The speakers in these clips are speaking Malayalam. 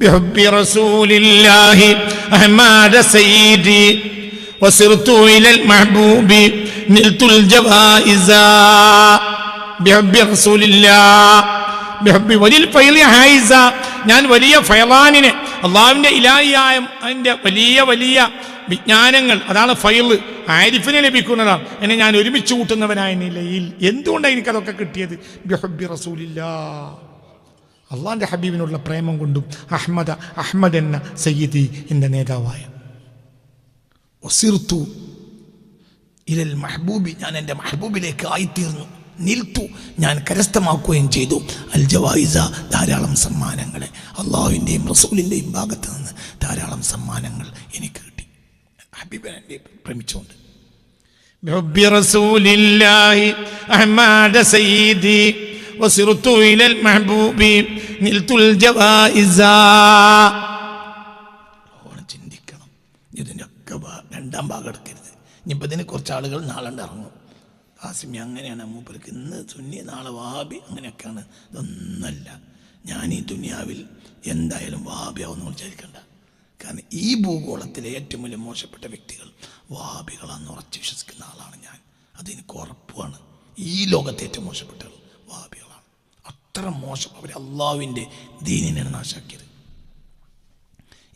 بحب رسول الله أحمد سيدي وصرت إلى المحبوب نلت الجوائز بحب رسول الله ബിഹബ്ബി വലിൽ ഫൈലി ഹായിസ ഞാൻ വലിയ ഫയലാനിനെ അള്ളാഹുവിൻ്റെ ഇലാഹിയായ അതിൻ്റെ വലിയ വലിയ വിജ്ഞാനങ്ങൾ അതാണ് ഫൈല് ആരിഫിനെ ലഭിക്കുന്നതാണ് എന്നെ ഞാൻ ഒരുമിച്ച് കൂട്ടുന്നവനായ നിലയിൽ എന്തുകൊണ്ടാണ് എനിക്കതൊക്കെ കിട്ടിയത് ബിഹബ്ബി റസൂലില്ല അള്ളാന്റെ ഹബീബിനുള്ള പ്രേമം കൊണ്ടും അഹമ്മദ അഹമ്മദ് എന്ന സയ്യിദി എന്റെ നേതാവായ. ഒസിർത്തു ഇരൽ മെഹബൂബി ഞാൻ എന്റെ മെഹബൂബിലേക്ക് ആയിത്തീർന്നു. നിൽത്തു ഞാൻ കരസ്ഥമാക്കുകയും ചെയ്തു. അൽ ജവായിസ ധാരാളം സമ്മാനങ്ങളെ അള്ളാഹുവിന്റെയും റസൂലിന്റെയും ഭാഗത്ത് നിന്ന് ധാരാളം സമ്മാനങ്ങൾ എനിക്ക് കിട്ടി. ഹബീബൻ എന്നെ പ്രേമിച്ചുകൊണ്ട് ബഹുബ്യ റസൂലില്ലാഹി അഹ്മാദ സയ്യിദി. وصرت إلى المحبوب نلت الجوائز ഓണം ചിന്തിക്കണം ഇതിൻ്റെ ഒക്കെ ഭാ- രണ്ടാം ഭാഗം എടുക്കരുത് ഇനിയിപ്പോൾ ഇതിന് കുറച്ച് ആളുകൾ നാളെ ഇറങ്ങും ആസിമി അങ്ങനെയാണ് മൂപ്പർക്ക് ഇന്ന് സുന്നി നാളെ വാബി അങ്ങനെയൊക്കെയാണ് ഇതൊന്നല്ല ഞാൻ ഈ ദുനിയാവിൽ എന്തായാലും വാബിയാവുമെന്ന് വിചാരിക്കണ്ട കാരണം ഈ ഭൂഗോളത്തിലെ ഏറ്റവും വലിയ മോശപ്പെട്ട വ്യക്തികൾ വാബികളാണെന്ന് ഉറച്ച് വിശ്വസിക്കുന്ന ആളാണ് ഞാൻ അതെനിക്ക് ഉറപ്പാണ് ഈ ലോകത്തെ ഏറ്റവും മോശപ്പെട്ട ആൾ വാബികളാണ് അത്ര മോശം അവർ അള്ളാവിന്റെ ദീനിനെ നാശാക്കിയത്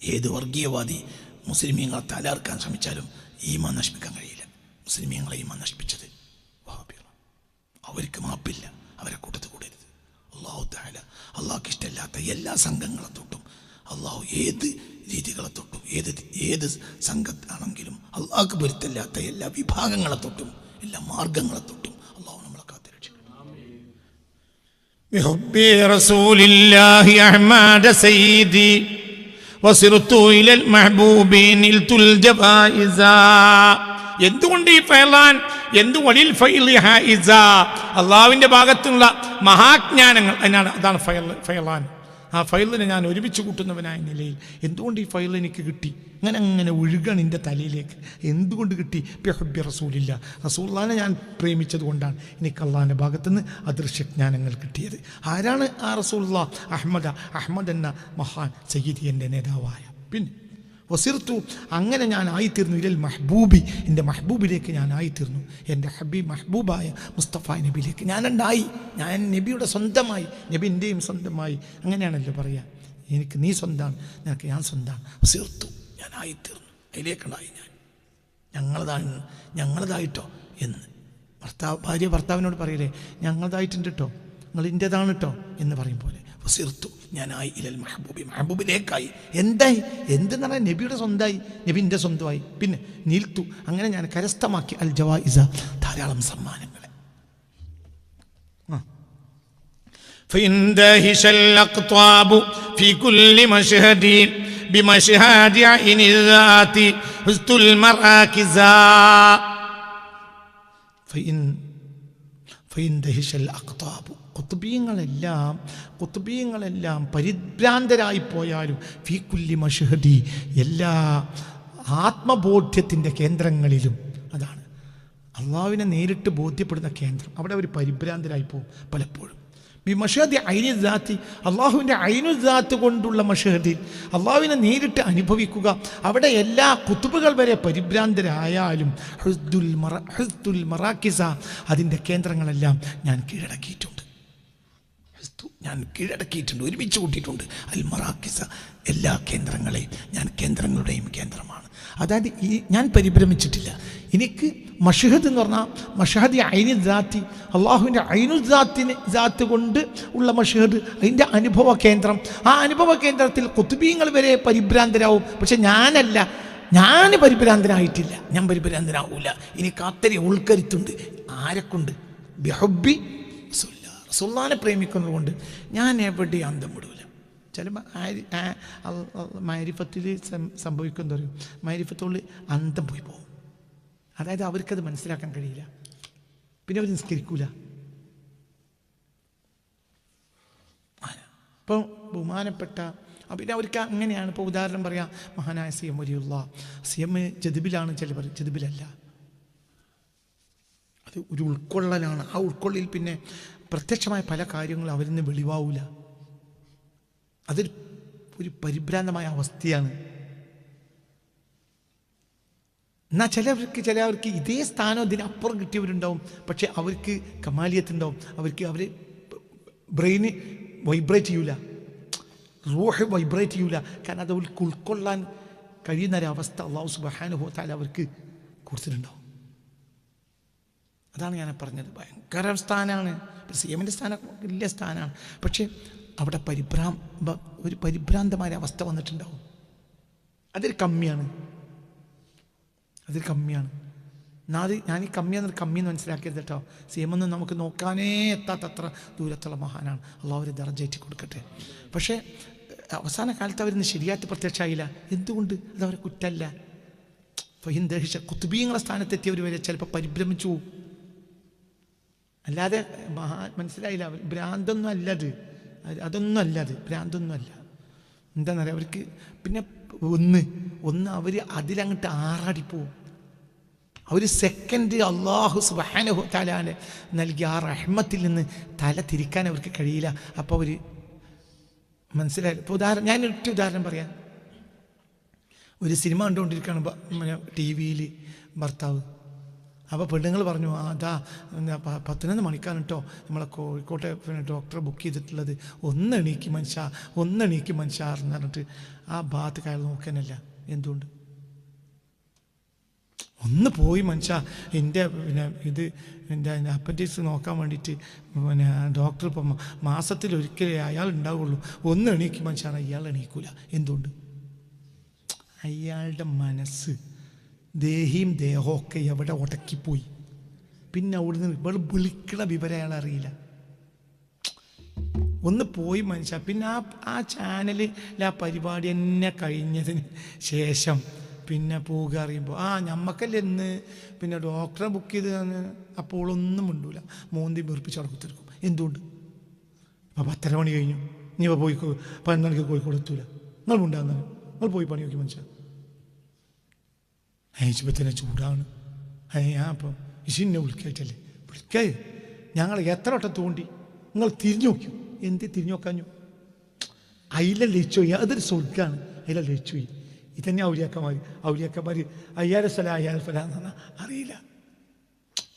ഏത് വർഗീയവാദി മുസ്ലിമീങ്ങളെ തലർക്കാൻ ശ്രമിച്ചാലും ഈമാൻ നശിപ്പിക്കാൻ കഴിയില്ല. മുസ്ലിമീങ്ങളെ ഈമാൻ നശിപ്പിച്ചത് അവർക്ക് മാപ്പില്ല. അവരെ കൂട്ടത്തിൽ കൂടരുത്. അള്ളാഹു താല അള്ളാഹ്ക്ക് ഇഷ്ടമില്ലാത്ത എല്ലാ സംഘങ്ങളെ തൊട്ടും അള്ളാഹു ഏത് രീതികളെ തൊട്ടും ഏത് ഏത് സംഘത്താണെങ്കിലും അള്ളാഹ്ക്ക് പൊരുത്തല്ലാത്ത എല്ലാ വിഭാഗങ്ങളെ തൊട്ടും എല്ലാ മാർഗങ്ങളെ തൊട്ടും അള്ളാഹു നമ്മളെ കാത്തുരക്ഷിക്കും بحب رسول الله أحمد سيدي وصرت إلى المحبوب نلت الجوائز എന്തുകൊണ്ട് ഈ ഫയലാൻ എന്തു വലിൽ ഫൈലി ഹായിസ അള്ളാവിൻ്റെ ഭാഗത്തുള്ള മഹാജ്ഞാനങ്ങൾ അതിനാണ് അതാണ് ഫയൽ ഫയലാൻ ആ ഫയലിനെ ഞാൻ ഒരുമിച്ച് കൂട്ടുന്നവനായ നിലയിൽ എന്തുകൊണ്ട് ഈ ഫയൽ എനിക്ക് കിട്ടി? അങ്ങനെ അങ്ങനെ ഒഴുകണം എന്റെ തലയിലേക്ക്. എന്തുകൊണ്ട് കിട്ടി? ബിഹബ്ബി റസൂലില്ല. റസൂല്ലാനെ ഞാൻ പ്രേമിച്ചത് കൊണ്ടാണ് എനിക്ക് അള്ളാഹിന്റെ ഭാഗത്തുനിന്ന് അദൃശ്യജ്ഞാനങ്ങൾ കിട്ടിയത്. ആരാണ് ആ റസൂല്ല അഹമ്മദ. അഹമ്മദ് എന്ന മഹാൻ സയ്യിദി എന്റെ നേതാവായ. പിന്നെ വസിർത്തു അങ്ങനെ ഞാൻ ആയിത്തീർന്നു. ഇരൽ മഹ്ബൂബി എന്റെ മഹ്ബൂബിലേക്ക് ഞാൻ ആയിത്തീർന്നു. എന്റെ ഹബീബ് മഹ്ബൂബായ മുസ്തഫ നബിയിലേക്ക്. ഞാൻ ഉണ്ടായി ഞാൻ നബിയുടെ സ്വന്തമായി. നബി എന്റെയും സ്വന്തമായി. അങ്ങനെയാണല്ലോ പറയുക എനിക്ക് നീ സ്വന്തമാണ് നിനക്ക് ഞാൻ സ്വന്തമാണ് വസിർത്തു ഞാൻ ആയിത്തീർന്നു. അതിലേക്കുണ്ടായി ഞാൻ. ഞങ്ങളതാണ് ഞങ്ങളതായിട്ടോ എന്ന്. ഭർത്താവ് ഭാര്യ ഭർത്താവിനോട് പറയില്ലേ ഞങ്ങളതായിട്ടുണ്ട് കേട്ടോ നിങ്ങൾ ഇന്റെതാണ് കേട്ടോ എന്ന് പറയും പോലെ. സിർത്തു ഞാനായി ഇലൽ മെഹബൂബി. മെഹബൂബിലേക്കായി. എന്തായി? എന്തെന്ന് പറഞ്ഞാൽ നബിയുടെ സ്വന്തമായി നബിന്റെ സ്വന്തമായി. പിന്നെ നീൽത്തു. അങ്ങനെ ഞാൻ കരസ്ഥമാക്കി അൽ ജവാ ഇസ ധാരാളം സമ്മാനങ്ങളെ. ഫിൻ ദഹിഷൽ അക്താബു കുത്തുബീങ്ങളെല്ലാം കുത്തുബീങ്ങളെല്ലാം പരിഭ്രാന്തരായിപ്പോയാലും കുല്ലി മഷഹദി എല്ലാ ആത്മബോധ്യത്തിന്റെ കേന്ദ്രങ്ങളിലും അതാണ്. അള്ളാവിനെ നേരിട്ട് ബോധ്യപ്പെടുന്ന കേന്ദ്രം. അവിടെ അവർ പരിഭ്രാന്തരായി പോകും പലപ്പോഴും. ഈ മഷഹദി ഐനുദാത്തി അള്ളാഹുവിന്റെ ഐനുദാത്ത് കൊണ്ടുള്ള മഷഹദിൽ അള്ളാഹുവിനെ നേരിട്ട് അനുഭവിക്കുക. അവിടെ എല്ലാ കുത്തുബുകൾ വരെ പരിഭ്രാന്തരായാലും ഹൃദുൽ മറ ഹൃദുൽ മറാക്കിസ അതിന്റെ കേന്ദ്രങ്ങളെല്ലാം ഞാൻ കീഴടക്കിയിട്ടുണ്ട്. ഞാൻ കീഴടക്കിയിട്ടുണ്ട്. ഒരുമിച്ച് കൂട്ടിയിട്ടുണ്ട്. അൽ മറാക്കിസ എല്ലാ കേന്ദ്രങ്ങളെയും ഞാൻ കേന്ദ്രങ്ങളുടെയും കേന്ദ്രമാണ്. അതായത് ഈ ഞാൻ പരിഭ്രമിച്ചിട്ടില്ല. എനിക്ക് മഷഹദ് എന്ന് പറഞ്ഞാൽ മഷഹദി ഐനു ദാത്തി അള്ളാഹുവിന്റെ ഐനു ദാത്തിന് ദാത്ത് കൊണ്ട് ഉള്ള മഷഹദ് അതിന്റെ അനുഭവ കേന്ദ്രം. ആ അനുഭവ കേന്ദ്രത്തിൽ കുത്തുബീങ്ങൾ വരെ പരിഭ്രാന്തരാവും. പക്ഷെ ഞാനല്ല ഞാൻ പരിഭ്രാന്തനായിട്ടില്ല. ഞാൻ പരിഭ്രാന്തനാവൂല. എനിക്ക് അത്തരി ഉൾക്കരുത്തുണ്ട്. ആരെക്കൊണ്ട്? ബിഹബി റസൂല്ല റസൂല്ലാനെ പ്രേമിക്കുന്നതുകൊണ്ട് ഞാൻ എവിടെയും അന്തം വിടൂല. ചിലപ്പോൾ മാരിഫത്തിൽ എന്ന് പറയും മാരിഫത്തുള്ളിൽ അന്തം പോയി പോകും. അതായത് അവർക്കത് മനസ്സിലാക്കാൻ കഴിയില്ല. പിന്നെ അവർ നിസ്കരിക്കൂല. ഇപ്പോൾ ബഹുമാനപ്പെട്ട പിന്നെ അവർക്ക് അങ്ങനെയാണ്. ഇപ്പോൾ ഉദാഹരണം പറയാം മഹാനായ സി എം വലിയുള്ള. സി എം ജതിബിലാണ് ചില പറയും ജതിബിലല്ല. അത് ഒരു ഉൾക്കൊള്ളലാണ്. ആ ഉൾക്കൊള്ളിൽ പിന്നെ പ്രത്യക്ഷമായ പല കാര്യങ്ങളും അവരിൽ നിന്ന് വെളിവാവൂല. അതൊരു ഒരു പരിഭ്രാന്തമായ അവസ്ഥയാണ്. എന്നാൽ ചിലവർക്ക് ചിലവർക്ക് ഇതേ സ്ഥാനം ഇതിനപ്പുറം കിട്ടിയവരുണ്ടാവും. പക്ഷെ അവർക്ക് കമാലിയത്തുണ്ടാവും. അവർക്ക് അവർ ബ്രെയിന് വൈബ്രേറ്റ് ചെയ്യൂല. റൂഹ് വൈബ്രേറ്റ് ചെയ്യൂല. കാരണം അത് അവർക്ക് ഉൾക്കൊള്ളാൻ കഴിയുന്ന ഒരവസ്ഥ അള്ളാഹു ഹോത്താൽ അവർക്ക് കൊടുത്തിട്ടുണ്ടാവും. അതാണ് ഞാൻ പറഞ്ഞത്. ഭയങ്കര സ്ഥാനമാണ് സി എമ്മിന്റെ സ്ഥാനം വലിയ സ്ഥാനമാണ് പക്ഷേ അവിടെ പരിഭ്രാം ഒരു പരിഭ്രാന്തമായ അവസ്ഥ വന്നിട്ടുണ്ടാവും. അതൊരു കമ്മിയാണ്. അതൊരു കമ്മിയാണ്. എന്നാൽ ഞാൻ ഈ കമ്മിയാന്നൊരു കമ്മിയെന്ന് മനസ്സിലാക്കിയത് കേട്ടോ. സി നമുക്ക് നോക്കാനേ എത്താത്തത്ര ദൂരത്തുള്ള മഹാനാണ്. അള്ളാഹു ദർജയറ്റി കൊടുക്കട്ടെ. പക്ഷേ അവസാന കാലത്ത് അവരിന്ന് ശരിയായിട്ട് പ്രത്യക്ഷമായില്ല. എന്തുകൊണ്ട്? അത് അവരെ കുറ്റല്ല. ഫഹിൻ ദഹിച്ച കുത്തുബീങ്ങളെ സ്ഥാനത്തെത്തിയവർ വരെ ചിലപ്പോൾ പരിഭ്രമിച്ചു. അല്ലാതെ മഹാ മനസ്സിലായില്ല. ഭ്രാന്തൊന്നും അല്ല അത് അത് അതൊന്നും അല്ല അത്. ഭ്രാന്തൊന്നും അല്ല എന്താണെന്നറിയാം അവർക്ക് പിന്നെ ഒന്ന് ഒന്ന് അവർ അതിലങ്ങോട്ട് ആറാടിപ്പോവും. അവർ സെക്കൻഡ് അള്ളാഹു സുബാനഹു തലാന് നൽകിയ ആ റഹ്മത്തിൽ നിന്ന് തല തിരിക്കാൻ അവർക്ക് കഴിയില്ല. അപ്പോൾ അവർ മനസ്സിലായി. ഇപ്പോൾ ഉദാഹരണം ഞാൻ ഒറ്റ ഉദാഹരണം പറയാം. ഒരു സിനിമ കണ്ടുകൊണ്ടിരിക്കുകയാണ് ടി വിയിൽ ഭർത്താവ്. അപ്പോൾ പെണ്ണുങ്ങൾ പറഞ്ഞു "ആ, അതാ പത്തിനൊന്ന് മണിക്കാണ് കേട്ടോ നമ്മളെ കോഴിക്കോട്ടെ പിന്നെ ഡോക്ടറെ ബുക്ക് ചെയ്തിട്ടുള്ളത്. ഒന്നെണീക്ക് മനുഷ്യ ഒന്നെണീക്ക് മനുഷ്യ എന്ന് പറഞ്ഞിട്ട് ആ ഭാഗത്ത് കയറി നോക്കാനല്ല എന്തുകൊണ്ട്? ഒന്ന് പോയി മനുഷ്യ എന്റെ പിന്നെ ഇത് എന്റെ അപ്പൻഡിക്സ് നോക്കാൻ വേണ്ടിയിട്ട് പിന്നെ ഡോക്ടർ ഇപ്പം മാസത്തിൽ ഒരിക്കലേ അയാൾ ഉണ്ടാവുള്ളൂ. ഒന്ന് എണീക്ക് മനുഷ്യ അയാൾ എണീക്കൂല. എന്തുകൊണ്ട്? അയാളുടെ മനസ്സ്. ദേഹിയും ദേഹമൊക്കെ എവിടെ ഉടക്കിപ്പോയി? പിന്നെ അവിടുന്ന് ഇവൾ വിളിക്കണ വിവരം അയാൾ അറിയില്ല. ഒന്ന് പോയി മനുഷ്യ പിന്നെ ആ ആ ചാനലിൽ ആ പരിപാടി തന്നെ കഴിഞ്ഞതിന് ശേഷം പിന്നെ പോവുക അറിയുമ്പോൾ ആ ഞമ്മക്കല്ലേ ഇന്ന് പിന്നെ ഡോക്ടറെ ബുക്ക് ചെയ്ത് അപ്പോൾ ഒന്നും മിണ്ടൂല. മോന്തി വീർപ്പിച്ച് അടക്കത്തിരിക്കും. എന്തുകൊണ്ട്? അപ്പോൾ പത്തര മണി കഴിഞ്ഞു. ഇനി ഇപ്പോൾ പോയി പതിനൊന്ന് മണിക്ക് കോഴിക്കോട് എത്തൂല. നിങ്ങൾ മുണ്ടാകുന്ന നിങ്ങൾ പോയി പണി നോക്കി മനുഷ്യ. അയച്ചപ്പോൾ തന്നെ ചൂടാണ് ഞാൻ അപ്പം ഇഷിന്നെ വിളിക്കായിട്ടല്ലേ വിളിക്കേ. ഞങ്ങൾ എത്ര വട്ടം തോണ്ടി. നിങ്ങൾ തിരിഞ്ഞു നോക്കിയോ എന്ത് തിരിഞ്ഞു നോക്കാഞ്ഞു? അതിലെ ലയിച്ചു പോയി അതൊരു സ്വർഗമാണ് അതിലെ ലയിച്ചു പോയി ഇതന്നെ ഔലിയാക്കന്മാർ ഔലിയാക്കന്മാർ അയ്യാര സ്ഥലം അയ്യാര സ്ഥലം എന്ന് പറഞ്ഞാൽ അറിയില്ല.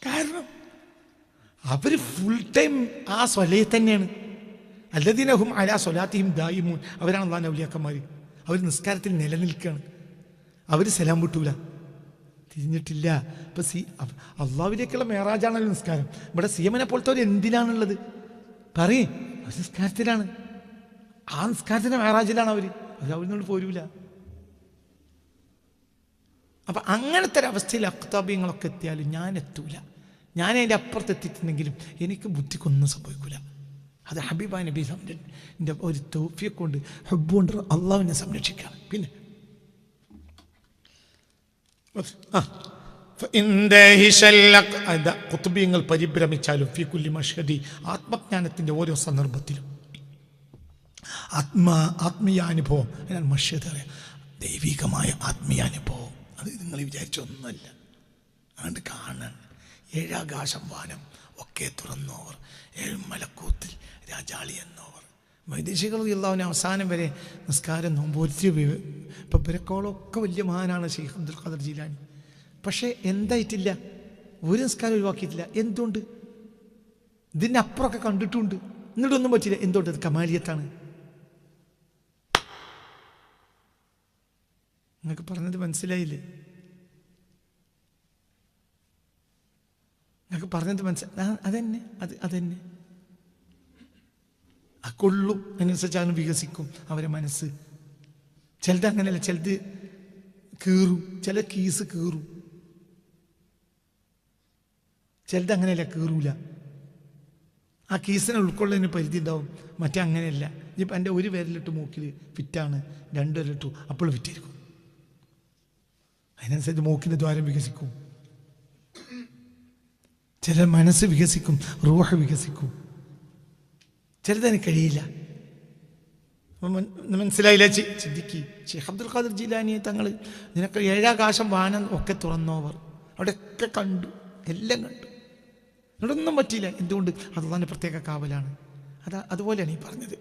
കാരണം അവർ ഫുൾ ടൈം ആ സ്വലയിൽ തന്നെയാണ്. അല്ലദീനഹും അലാ സ്വലാത്തിയും ദായിമൂൻ. അവരാണ് അള്ളാൻ ഔലിയാക്കന്മാർ അവർ നിസ്കാരത്തിൽ നിലനിൽക്കുകയാണ് അവർ സലാം വിട്ടൂല. തിരിഞ്ഞിട്ടില്ല. ഇപ്പൊ സി അള്ളാവിലേക്കുള്ള മേറാജാണല്ലോ നിസ്കാരം. ഇവിടെ സി എമ്മിനെ പോലത്തെ ഒരു എന്തിനാണുള്ളത്? പറയേ അവർ നിസ്കാരത്തിലാണ്. ആ നിസ്കാരത്തിന്റെ മേറാജിലാണ് അവർ അവർ അവിടെ നിന്ന് പോരൂല. അപ്പൊ അങ്ങനത്തെ ഒരു അവസ്ഥയിൽ അക്താബ്യങ്ങളൊക്കെ എത്തിയാലും ഞാൻ എത്തൂല. ഞാൻ അതിന്റെ അപ്പുറത്ത് എത്തിയിട്ടുണ്ടെങ്കിലും എനിക്ക് ബുദ്ധിക്കൊന്നും സംഭവിക്കൂല. അത് ഹബീബ നബി സംരക്ഷ ഒരു തോഫിയെ കൊണ്ട് ഹബ്ബ് കൊണ്ട് അള്ളാവിനെ സംരക്ഷിക്കുകയാണ് പിന്നെ കുത്തുബീങ്ങൾ പരിഭ്രമിച്ചാലും ഫി കുല്ലി മഷദി ആത്മജ്ഞാനത്തിന്റെ ഓരോ സന്ദർഭത്തിലും. ആത്മാ ആത്മീയാനുഭവം. ഞാൻ മഷദ് അറിയാം. ദൈവികമായ ആത്മീയാനുഭവം. അത് നിങ്ങൾ വിചാരിച്ചൊന്നുമല്ല അതുകൊണ്ട് കാണാൻ. ഏഴാകാശം വാനം ഒക്കെ തുറന്നോവർ ഏഴുമലക്കൂത്തിൽ രാജാളി എന്നോവർ വൈദേശികൾ ഉള്ളവന് അവസാനം വരെ നിസ്കാരം നോമ്പോരിച്ച് ഇപ്പം പിരക്കോളൊക്കെ വലിയ മഹാനാണ് ഷെയ്ഖ് അബ്ദുൽ ഖാദർ ജീലാനി. പക്ഷേ എന്തായിട്ടില്ല? ഒരു നിസ്കാരം ഒഴിവാക്കിയിട്ടില്ല. എന്തുകൊണ്ട് ഇതിന്റെ അപ്പുറമൊക്കെ കണ്ടിട്ടുണ്ട്. എന്നിട്ടൊന്നും പറ്റില്ല എന്തുകൊണ്ട് അത് കമാലിയത്താണ്. നിങ്ങൾക്ക് പറഞ്ഞത് മനസ്സിലായില്ലേ? നിങ്ങൾക്ക് പറഞ്ഞത് മനസ്സിലായി അതന്നെ. അത് അതന്നെ. ആ കൊള്ളും. അവന് വികസിക്കും അവരെ മനസ്സ്. ചിലത് അങ്ങനെയല്ല ചിലത് കീറും. ചില കീസ് കീറും. ചിലത് അങ്ങനെയല്ല കീറൂല. ആ കീസിനെ ഉൾക്കൊള്ളതിന് പരിധി ഉണ്ടാവും. മറ്റേ അങ്ങനെയല്ല. ഇപ്പം എന്റെ ഒരു വിരലിട്ട് മൂക്കിൽ ഫിറ്റാണ് രണ്ട് വിരലിട്ടു അപ്പോൾ ഫിറ്റായിരിക്കും അതിനനുസരിച്ച് മൂക്കിന്റെ ദ്വാരം വികസിക്കും. ചില മനസ്സ് വികസിക്കും റൂഹ വികസിക്കും. ചെറുതാൻ കഴിയില്ല. മനസ്സിലായില്ല? ചി ചിദ്ദിക്കി. ഷെയ്ഖ് അബ്ദുൽ ഖാദിർ ജിലാനിയെ തങ്ങൾ നിനക്ക് ഏഴാകാശം വാനം ഒക്കെ തുറന്നോവർ. അവിടെയൊക്കെ കണ്ടു. എല്ലാം കണ്ടു. ഇവിടൊന്നും പറ്റിയില്ല. എന്തുകൊണ്ട്? അത് തന്നെ പ്രത്യേക കാവലാണ്. അതാ അതുപോലെയാണ് ഈ പറഞ്ഞത്.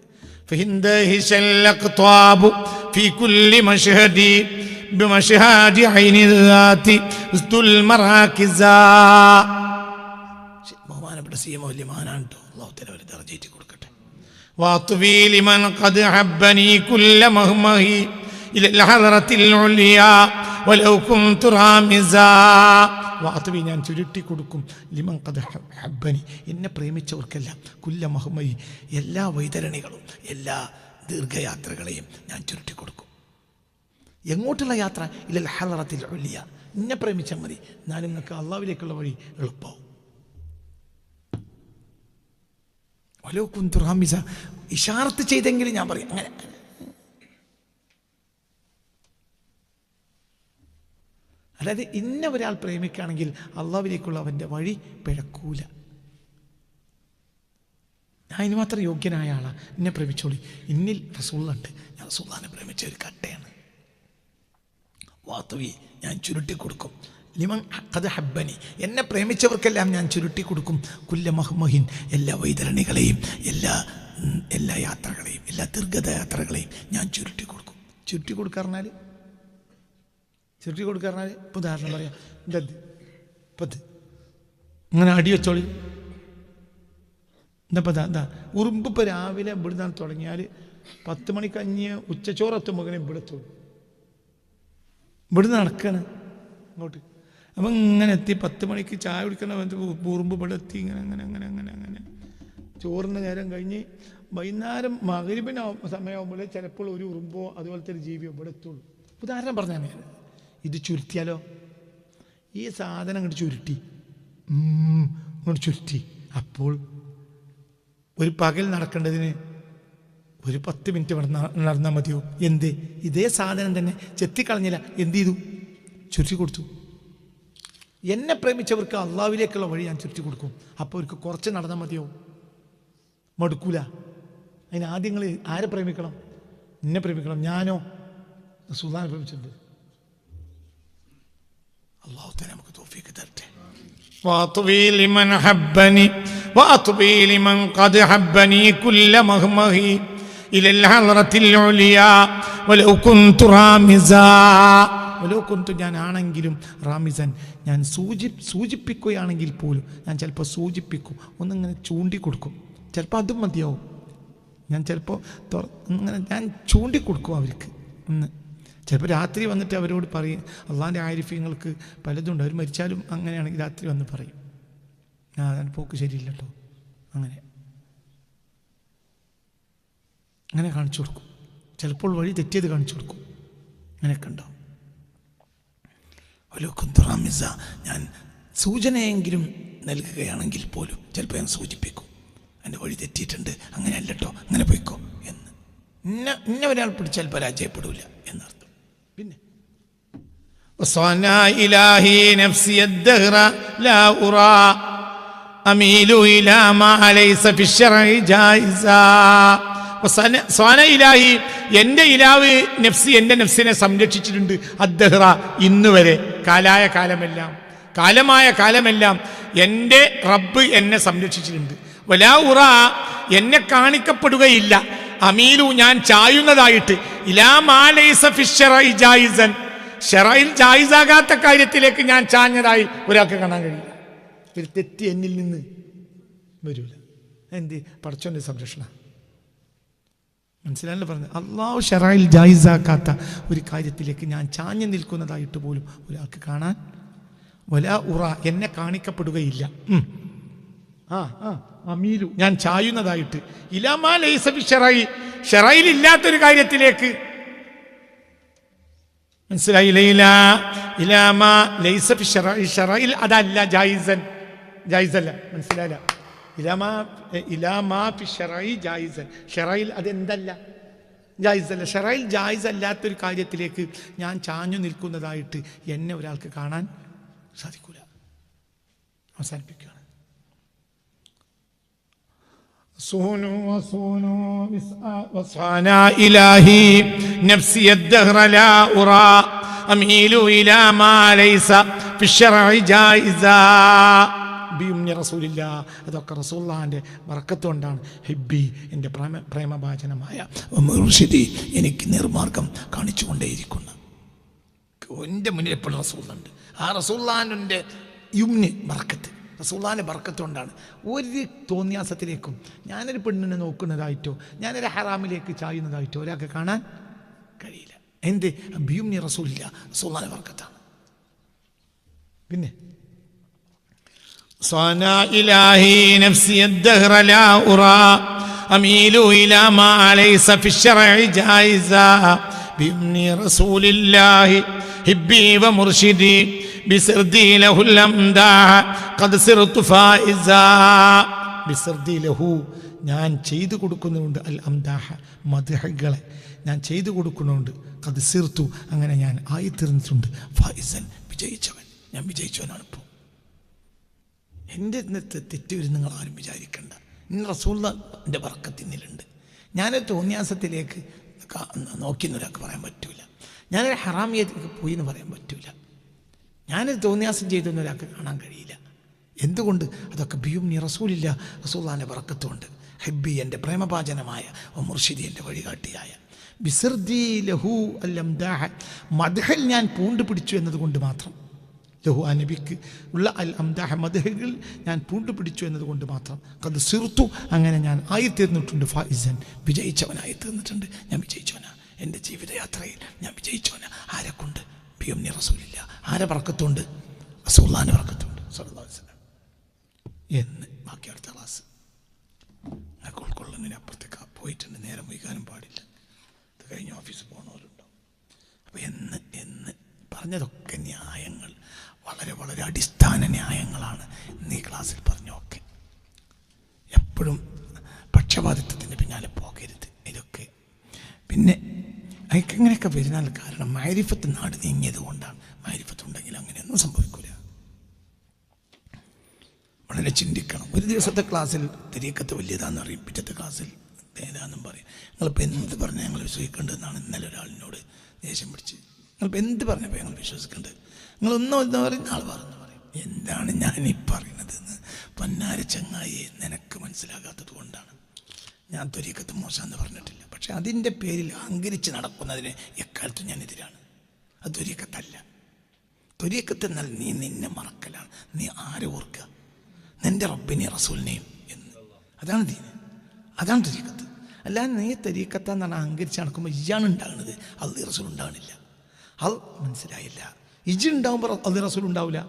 ബഹുമാനപ്പെട്ട സി എം വല്യമാനാണ് കേട്ടോ. അള്ളാഹു തലവരെ ദർജയിച്ചു ദർജയിട്ട് കൊടുക്കട്ടെ واطوي لمن قد حبني كل مهمه إلى الحضرة العليا ولو كنت رامزا വാത്തുവി ഞാൻ ചുരുട്ടി കൊടുക്കും ലിമൻ കഥ ഹബ്ബനി എന്നെ പ്രേമിച്ചവർക്കെല്ലാം കുല്ല മഹമ്മയി എല്ലാ വൈതരണികളും എല്ലാ ദീർഘയാത്രകളെയും ഞാൻ ചുരുട്ടി കൊടുക്കും എങ്ങോട്ടുള്ള യാത്ര ഇല്ല ഹലറത്തിൽ ഒല്ലിയ എന്നെ പ്രേമിച്ചാൽ മതി ഞാൻ നിങ്ങൾക്ക് അള്ളാവിലേക്കുള്ള വഴി എളുപ്പമാവും ഇഷാർത്ത് ചെയ്തെങ്കിലും ഞാൻ പറയും. അങ്ങനെ. അതായത് ഇന്ന ഒരാൾ പ്രേമിക്കുകയാണെങ്കിൽ അള്ളാവിലേക്കുള്ള അവന്റെ വഴി പിഴക്കൂല. ഞാൻ ഇനി മാത്രം യോഗ്യനായ ആളാണ് എന്നെ പ്രേമിച്ചോളി. ഇന്നിൽ റസൂളുണ്ട് ഞാൻ റസൂള്ളാനെ പ്രേമിച്ച ഒരു കട്ടയാണ്. വാത്തവി ഞാൻ ചുരുട്ടി കൊടുക്കും ലിമൻ കഥ ഹബ്ബനി. എന്നെ പ്രേമിച്ചവർക്കെല്ലാം ഞാൻ ചുരുട്ടി കൊടുക്കും. കുല്ല മഹ്മഹിൻ എല്ലാ വൈതരണികളെയും എല്ലാ എല്ലാ യാത്രകളെയും എല്ലാ ദീർഘത യാത്രകളെയും ഞാൻ ചുരുട്ടി കൊടുക്കും. ചുരുട്ടി കൊടുക്കാറിഞ്ഞാൽ ചുരുട്ടി കൊടുക്കാറിഞ്ഞാൽ ഇപ്പം ഉദാഹരണം പറയാം. എന്താ ഇപ്പത് ഇങ്ങനെ അടി വെച്ചോളി. എന്താ ഇപ്പം എന്താ ഉറുമ്പ് ഇപ്പം രാവിലെ ഇവിടുന്ന് തുടങ്ങിയാൽ പത്ത് മണിക്കഞ്ഞ് ഉച്ചച്ചോറ് എത്തുമ്പോൾ ഇവിടെ എത്തുള്ളൂ ഇവിടുന്ന് നടക്കണം. അങ്ങോട്ട് അപ്പം ഇങ്ങനെ എത്തി പത്ത് മണിക്ക് ചായ കുടിക്കണ ഉറുമ്പ് ഇവിടെ എത്തി ഇങ്ങനെ അങ്ങനെ അങ്ങനെ അങ്ങനെ അങ്ങനെ ചോറിന് നേരം കഴിഞ്ഞ് വൈകുന്നേരം മകരിപ്പിന് സമയമാകുമ്പോൾ ചിലപ്പോൾ ഒരു ഉറുമ്പോ അതുപോലത്തെ ഒരു ജീവിയോ ഇവിടെ എത്തുള്ളൂ. ഉദാഹരണം പറഞ്ഞാൽ ഞാൻ. ഇത് ചുരുത്തിയാലോ ഈ സാധനം അങ്ങോട്ട് ചുരുട്ടി. ഇങ്ങോട്ട് ചുരുട്ടി. അപ്പോൾ ഒരു പകൽ നടക്കേണ്ടതിന് ഒരു പത്ത് മിനിറ്റ് നടന്ന നടന്നാൽ മതിയോ? എന്ത്? ഇതേ സാധനം തന്നെ ചെത്തിക്കളഞ്ഞില്ല. എന്ത് ചെയ്തു? ചുരുട്ടി കൊടുത്തു. എന്നെ പ്രേമിച്ചവർക്ക് അള്ളാവിലേക്കുള്ള വഴി ഞാൻ ചുരുട്ടി കൊടുക്കും അപ്പോൾ അവർക്ക് കുറച്ച് നടന്നാൽ മതിയോ മടുക്കൂല അതിന് ആദ്യം നിങ്ങൾ ആരെ പ്രേമിക്കണം എന്നെ പ്രേമിക്കണം ഞാനോ സുൽത്താനെ പ്രേമിച്ചിട്ടുണ്ട് അള്ളാഹു തന്നെ നമുക്ക് തോഫിക്ക് തരട്ടെ واطوي لمن حبني واطوي لمن قد حبني كل مهمه الى الحضرة العليا ولو كنت رامزا ഓലോ കൊന്തു ഞാൻ ആണെങ്കിലും റാമിസൻ ഞാൻ സൂചി സൂചിപ്പിക്കുകയാണെങ്കിൽ പോലും ഞാൻ ചിലപ്പോൾ സൂചിപ്പിക്കും ഒന്നിങ്ങനെ ചൂണ്ടിക്കൊടുക്കും. ചിലപ്പോൾ അതും മതിയാവും. ഞാൻ ചിലപ്പോൾ തുറ- ഇങ്ങനെ ഞാൻ ചൂണ്ടിക്കൊടുക്കും അവർക്ക്. ഇന്ന് ചിലപ്പോൾ രാത്രി വന്നിട്ട് അവരോട് പറയും അള്ളാന്റെ ആരിഫ്യങ്ങൾക്ക് പലതുണ്ട് അവർ മരിച്ചാലും അങ്ങനെയാണെങ്കിൽ രാത്രി വന്ന് പറയും. ഞാൻ അതാണ് പോക്ക് ശരിയില്ല കേട്ടോ അങ്ങനെ. അങ്ങനെ കാണിച്ചു കൊടുക്കും. ചിലപ്പോൾ വഴി തെറ്റിയത് കാണിച്ചു കൊടുക്കും. അങ്ങനെയൊക്കെ ഉണ്ടാവും. ഒലുക്കുന്തുറാമിസ ഞാൻ സൂചനയെങ്കിലും നൽകുകയാണെങ്കിൽ പോലും ചിലപ്പോൾ ഞാൻ സൂചിപ്പിക്കും. എന്റെ വഴി തെറ്റിയിട്ടുണ്ട് അങ്ങനെ അല്ലട്ടോ അങ്ങനെ പോയിക്കോ എന്ന്. ഇന്ന ഇന്ന ഒരാൾ പിടിച്ചാൽ പരാജയപ്പെടില്ല എന്നർത്ഥം. പിന്നെ. അമീലു ഇലാ മാ അലൈസ ജായിസാ. സ്വാന ഇലാഹി എന്റെ ഇലാവ് നഫ്സി എന്റെ നഫ്സിനെ സംരക്ഷിച്ചിട്ടുണ്ട് അദ്ദേഹ ഇന്ന് വരെ കാലായ കാലമെല്ലാം. കാലമായ കാലമെല്ലാം എന്റെ റബ്ബ് എന്നെ സംരക്ഷിച്ചിട്ടുണ്ട്. വലാ ഉറ എന്നെ കാണിക്കപ്പെടുകയില്ല. അമീലു ഞാൻ ചായുന്നതായിട്ട്. ഇലാ ജായിസൻ. ജായിസാകാത്ത കാര്യത്തിലേക്ക് ഞാൻ ചാഞ്ഞതായി ഒരാൾക്ക് കാണാൻ കഴിയില്ല. ഒരു തെറ്റ് എന്നിൽ നിന്ന് വരൂല. എന്ത്? പടച്ചോന്റെ സംരക്ഷണം. മനസ്സിലായല്ലോ പറഞ്ഞത്? അള്ളാഹു ഷെറായിൽ ജായിസാക്കാത്ത ഒരു കാര്യത്തിലേക്ക് ഞാൻ ചാഞ്ഞു നിൽക്കുന്നതായിട്ട് പോലും ഒരാൾക്ക് കാണാൻ വല ഉറ എന്നെ കാണിക്കപ്പെടുകയില്ല. ആ ആ അമീലു. ഞാൻ ചായുന്നതായിട്ട്. ഇലാമാ ലൈസ ഷെറായി. ഷെറായിൽ ഇല്ലാത്തൊരു കാര്യത്തിലേക്ക്. മനസ്സിലായില്ല ഇലാ ഇലാമാ ലൈസ ഷെറായി ഷെറയിൽ അതല്ല ജായിസൻ. ജായിസല്ല. മനസ്സിലായില്ല? ഇലാമാ എ, ഇലാമാ ഫി ഷെറൈ ജായിസൻ ഷെറയിൽ അതെന്തല്ല ജായിസല്ല ഷെറയിൽ ജായിസ് അല്ലാത്തൊരു കാര്യത്തിലേക്ക് ഞാൻ ചാഞ്ഞു നിൽക്കുന്നതായിട്ട് എന്നെ ഒരാൾക്ക് കാണാൻ സാധിക്കൂല അവസാനിപ്പിക്കുകയാണ് صونوا وصونوا وص- وصانا إلهي نفسي الدهر لا أرى أميل إلى ما ليس في الشرع جائزا ബിയുംനി റസൂലില്ല. അതൊക്കെ റസൂള്ളാന്റെ വറക്കത്ത് കൊണ്ടാണ് ഹിബി എന്റെ പ്രേമ പ്രേമഭാചനമായ മുർഷിദി എനിക്ക് നിർമാർഗം കാണിച്ചുകൊണ്ടേയിരിക്കുന്നു. എന്റെ മുന്നിൽ എപ്പോഴും റസൂള്ളുണ്ട് ആ റസൂള്ളാന്റെ യുമ്ന് ബർക്കത്ത് റസൂള്ളാന്റെ ബർക്കത്ത് കൊണ്ടാണ് ഒരു തോന്നിയാസത്തിലേക്കും ഞാനൊരു പെണ്ണിനെ നോക്കുന്നതായിട്ടോ ഞാനൊരു ഹറാമിലേക്ക് ചായുന്നതായിട്ടോ ഒരാൾക്ക് കാണാൻ കഴിയില്ല. എന്ത്? ഭീമിനി റസൂലില്ല. റസൂള്ളാന്റെ ബർക്കത്താണ് പിന്നെ صنع إلهي نفسي الدهر لا أرى أميل إلى ما ليس في الشرع جائزا بإذن رسول الله هبي ومرشدي بسردي له الأمداح قد صرت فائزا ബിസർദി ലഹു ഞാൻ ചെയ്തു കൊടുക്കുന്നുണ്ട് അൽ അംദാഹ മദ്ഹകളെ ഞാൻ ചെയ്തു കൊടുക്കുന്നുണ്ട് കത് സിർത്തു അങ്ങനെ ഞാൻ ആയിത്തീർന്നിട്ടുണ്ട് ഫായിസൻ വിജയിച്ചവൻ ഞാൻ വിജയിച്ചവനാണ് ഇപ്പോൾ എന്റെ ഇന്നത്തെ തെറ്റ് വരും നിങ്ങൾ ആരും വിചാരിക്കണ്ട. ഇന്ന് റസൂള്ള എന്റെ വർക്കത്തിന്നിലുണ്ട് ഞാനൊരു തോന്നിയാസത്തിലേക്ക് നോക്കിയെന്ന് ഒരാൾക്ക് പറയാൻ പറ്റൂല. ഞാനൊരു ഹറാമിയത്തിലേക്ക് പോയി എന്ന് പറയാൻ പറ്റൂല. ഞാനൊരു തോന്നിയാസം ചെയ്തെന്ന് ഒരാൾക്ക് കാണാൻ കഴിയില്ല. എന്തുകൊണ്ട്? അതൊക്കെ ബിയും നീ റസൂലില്ല റസൂല്ലാന്റെ വറക്കത്തുകൊണ്ട് ഹെബി എന്റെ പ്രേമപാചനമായ ഓ മുർഷിദി എന്റെ വഴികാട്ടിയായ. ബിസർദി ലഹു അല്ലം ദാഹ. മദ്ഹൽ ഞാൻ പൂണ്ട് പിടിച്ചു എന്നതുകൊണ്ട് മാത്രം. ലഹു ആ നബിക്ക് ഉള്ള അൽ അംദാഹ മദഹകൾ ഞാൻ പൂണ്ടു പിടിച്ചു എന്നതുകൊണ്ട് മാത്രം. കത് സിർത്തു അങ്ങനെ ഞാൻ ആയിത്തീർന്നിട്ടുണ്ട്. ഫായിസൻ വിജയിച്ചവനായി തീർന്നിട്ടുണ്ട്. ഞാൻ വിജയിച്ചവനാണ് എന്റെ ജീവിതയാത്രയിൽ ഞാൻ വിജയിച്ചവനാ. ആരെ കൊണ്ട് ബി എം റസൂലില്ല. ആരെ പറക്കത്തുണ്ട്? റസൂല്ലാന്റെ പറക്കത്തുണ്ട്. വസല്ലം. എന്ന് ബാക്കി അടുത്ത ക്ലാസ്. നിങ്ങൾക്ക് ഉൾക്കൊള്ളുന്നതിന് അപ്പുറത്തേക്ക് പോയിട്ടുണ്ട്. നേരം വൈകാനും പാടില്ല. ഇത് കഴിഞ്ഞ് ഓഫീസിൽ പോകണവരുണ്ടോ അപ്പോൾ എന്ന് എന്ന് പറഞ്ഞതൊക്കെ ന്യായങ്ങൾ. വളരെ വളരെ അടിസ്ഥാന ന്യായങ്ങളാണ്. നീ ക്ലാസ്സിൽ പറഞ്ഞൊക്കെ. എപ്പോഴും പക്ഷപാതിത്വത്തിന്റെ പിന്നാലെ പോകരുത്. ഇതൊക്കെ. പിന്നെ അതൊക്കെ ഇങ്ങനെയൊക്കെ വരുന്നാൽ കാരണം മാരിഫത്ത് നാട് നീങ്ങിയത് കൊണ്ടാണ്. മാരിഫത്ത് ഉണ്ടെങ്കിൽ അങ്ങനെയൊന്നും സംഭവിക്കില്ല വളരെ ചിന്തിക്കണം. ഒരു ദിവസത്തെ ക്ലാസ്സിൽ തിരിയക്കത്ത് വലിയതാണെന്ന് അറിയും. പിറ്റത്തെ ക്ലാസ്സിൽ ഏതാണെന്നും പറയും. നിങ്ങളിപ്പോൾ എന്ത് പറഞ്ഞാൽ ഞങ്ങൾ വിശ്വസിക്കേണ്ടതെന്നാണ് ഇന്നലെ ഒരാളിനോട് ദേഷ്യം പിടിച്ച്. നിങ്ങളിപ്പോൾ എന്ത് പറഞ്ഞപ്പോൾ ഞങ്ങൾ വിശ്വസിക്കേണ്ടത്? നിങ്ങളൊന്നും എന്താ പറയുന്ന? ആൾ പറഞ്ഞു പറയും. എന്താണ് ഞാൻ ഈ പറയണതെന്ന് പൊന്നാര ചങ്ങായി നിനക്ക് മനസ്സിലാകാത്തത് കൊണ്ടാണ്. ഞാൻ ത്വരീക്കത്ത് മോശമെന്ന് പറഞ്ഞിട്ടില്ല. പക്ഷെ അതിന്റെ പേരിൽ അഹങ്കരിച്ച് നടക്കുന്നതിന് എക്കാലത്തും ഞാൻ എതിരാണ്. അത് ത്വരീക്കത്തല്ല. ത്വരീക്കത്ത് എന്നാൽ നീ നിന്നെ മറക്കലാണ്. നീ ആരെ ഓർക്കുക നിന്റെ റബ്ബിനെ റസൂലിനെയും എന്ന്. അതാണ് ദീന്. അതാണ് തരീക്കത്ത് അല്ലാതെ നീ തരീക്കത്ത് എന്ന് പറഞ്ഞാൽ അഹങ്കരിച്ച് നടക്കുമ്പോൾ ഇയാണ് ഉണ്ടാകുന്നത് അള്ളി റസൂൽ ഉണ്ടാകണില്ല. അത് മനസ്സിലായില്ല. ഇജ് ഉണ്ടാകുമ്പോൾ അള്ളി റസൂൽ ഉണ്ടാവില്ല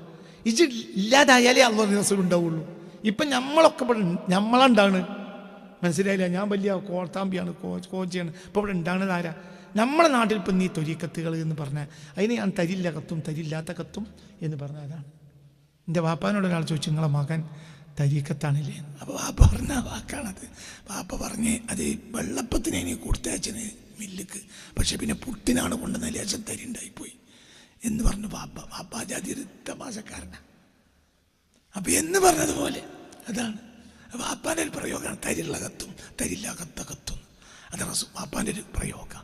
ഇജി ഇല്ലാതായാലേ അള്ളി റസൂൽ ഉണ്ടാവുള്ളൂ ഇപ്പം നമ്മളൊക്കെ ഇവിടെ നമ്മളാണ്ടാണ് മനസ്സിലായില്ല? ഞാൻ വലിയ കോർത്താമ്പിയാണ് കോച്ച് കോച്ചിയാണ്. ഇപ്പോൾ ഇവിടെ ഉണ്ടാകുന്നത് ആരാ? നമ്മുടെ നാട്ടിൽ ഇപ്പം നീ തൊരീക്കത്തുകൾ എന്ന് പറഞ്ഞാൽ അതിന് ഞാൻ തരില്ല കത്തും തരില്ലാത്ത കത്തും എന്ന് പറഞ്ഞ അതാണ് എന്റെ വാപ്പാനോട് ഒരാൾ ചോദിച്ചു നിങ്ങളെ മകൻ തരീക്കത്താണില്ലേ? അപ്പോൾ വാപ്പ പറഞ്ഞ വാക്കാണത്. വാപ്പ പറഞ്ഞ് അത് വെള്ളപ്പത്തിന് എനിക്ക് കൊടുത്തയച്ചന് മില്ലുക്ക്. പക്ഷെ പിന്നെ പുട്ടിനാണ് കൊണ്ടുവന്ന ലേശം തരി ഉണ്ടായിപ്പോയി എന്ന് പറഞ്ഞു ബാബ ബാബാജാതി ജാതി ഒരു തമാശക്കാരനാണ് അപ്പം എന്ന് പറഞ്ഞതുപോലെ അതാണ്. ബാപ്പാന്റെ ഒരു പ്രയോഗമാണ് തരിള്ള കത്തും തരില്ല കത്ത കത്തും. അത് റസു ബാപ്പാന്റെ ഒരു പ്രയോഗം.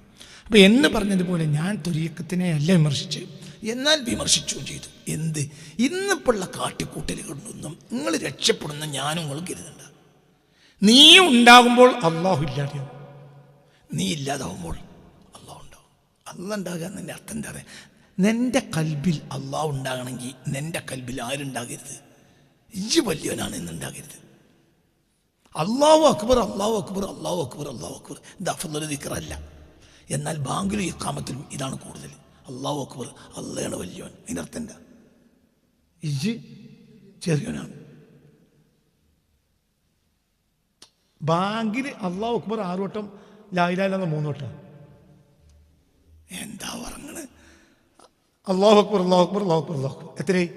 അപ്പം എന്ന് പറഞ്ഞതുപോലെ ഞാൻ തൊരീക്കത്തിനെ അല്ല വിമർശിച്ച് എന്നാൽ വിമർശിച്ചും ചെയ്തു. എന്ത്? ഇന്നിപ്പുള്ള കാട്ടിക്കൂട്ടലുകളൊന്നും നിങ്ങൾ രക്ഷപ്പെടുന്ന ഞാനും നിങ്ങൾ കരുതണ്ട. നീ ഉണ്ടാകുമ്പോൾ അള്ളാഹു ഇല്ലാതെയാവും. നീ ഇല്ലാതാവുമ്പോൾ അള്ളാഹു ഉണ്ടാവും. അള്ളാഹ് ഉണ്ടാകാൻ എന്നതിന്റെ അർത്ഥം എന്താ നിന്റെ കൽബിൽ അള്ളാഹ് ഉണ്ടാകണമെങ്കിൽ നിന്റെ കൽബിൽ ആരുണ്ടാകരുത് ഇജ്ജ് വലിയവനാണ് ഇന്നുണ്ടാകരുത് അള്ളാഹു അക്ബർ അള്ളാഹു അക്ബർ അള്ളാഹു അക്ബർ അള്ളാഹു അക്ബർ. ഇത് ദിക്കറല്ല എന്നാൽ ബാങ്കിലും ഈ കാമത്തിലും ഇതാണ് കൂടുതൽ. അള്ളാഹു അക്ബർ അള്ളയാണ് വലിയവൻ. ഇതിനർത്ഥം എന്താ? ഇജ് ചെറിയവനാണ്. ബാങ്കിൽ അള്ളാഹു അക്ബർ ആറുവട്ടം വട്ടം മൂന്നോട്ടാണ് എന്താ പറഞ്ഞത്? അള്ളാഹു അക്ബർ അള്ളാഹു അക്ബർ അള്ളാഹു അക്ബർ അള്ളാഹു അക്ബർ. എത്രയായി?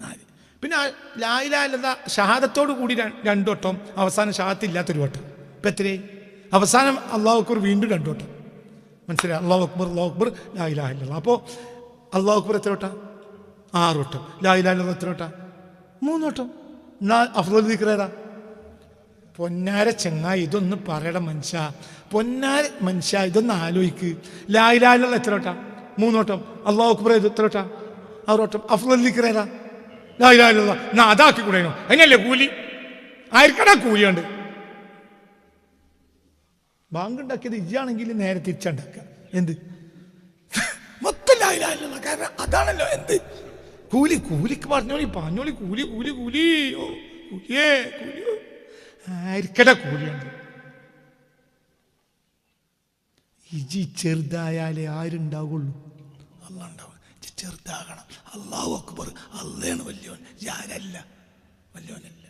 നാല്. പിന്നെ ലായിലാലെന്ന ഷഹാദത്തോട് കൂടി രണ്ടു വട്ടം അവസാനം ഷഹാദത്ത് ഇല്ലാത്തൊരു വട്ടം. ഇപ്പം എത്രയായി? അവസാനം അള്ളാഹു അക്ബർ വീണ്ടും രണ്ടു വട്ടം. മനസ്സിലായി? അള്ളാഹു അക്ബർ അള്ളാഹു അക്ബർ ലായിലാഹില്ല അപ്പോൾ അള്ളാഹു അക്ബർ എത്ര വട്ടം? ആറ് വട്ടം. ലായിലാഹില്ല എത്ര വട്ടം? മൂന്ന് വട്ടം. എന്നാൽ ദിക്രേതാ പൊന്നാര ചെങ്ങായി ഇതൊന്ന് പറയട മനുഷ്യ. പൊന്നാര മനുഷ്യ ഇതൊന്ന് ആലോചിക്ക് ലായിലാലുള്ള എത്ര വട്ടം? മൂന്ന് വട്ടം അള്ളാഹു അക്ബർ ഇത് എത്ര വട്ടം? ആറ് വട്ടം അഫ്ദൽ ദിക്രേതാ ലാ ഇലാഹ ഇല്ലല്ലാഹ്. എന്നാ അതാക്കി കൂടെയോ അതിനല്ലേ കൂലി? ആയിരിക്കടാ കൂലിയുണ്ട്? ബാങ്ക് ഉണ്ടാക്കിയത് ഇജാണെങ്കിൽ നേരെ തിരിച്ചുണ്ടാക്കുക എന്ത്? മൊത്തം കാരണം അതാണല്ലോ എന്ത്? കൂലി കൂലിക്ക് പറഞ്ഞോളി പറഞ്ഞോളി കൂലി കൂലി കൂലി. ഓ കൂലിയേ കൂലിയോ? ആയിരിക്കട കൂലിയുണ്ട്? ഇജി ചെറുതായാലേ ആരുണ്ടാവുള്ളൂ. അല്ല ഉണ്ടാവും ചെറുതാകണം. അള്ളാഹു അക്ബർ. അള്ളയാണ് വലിയവൻ ഞാനല്ല. വലിയവനല്ല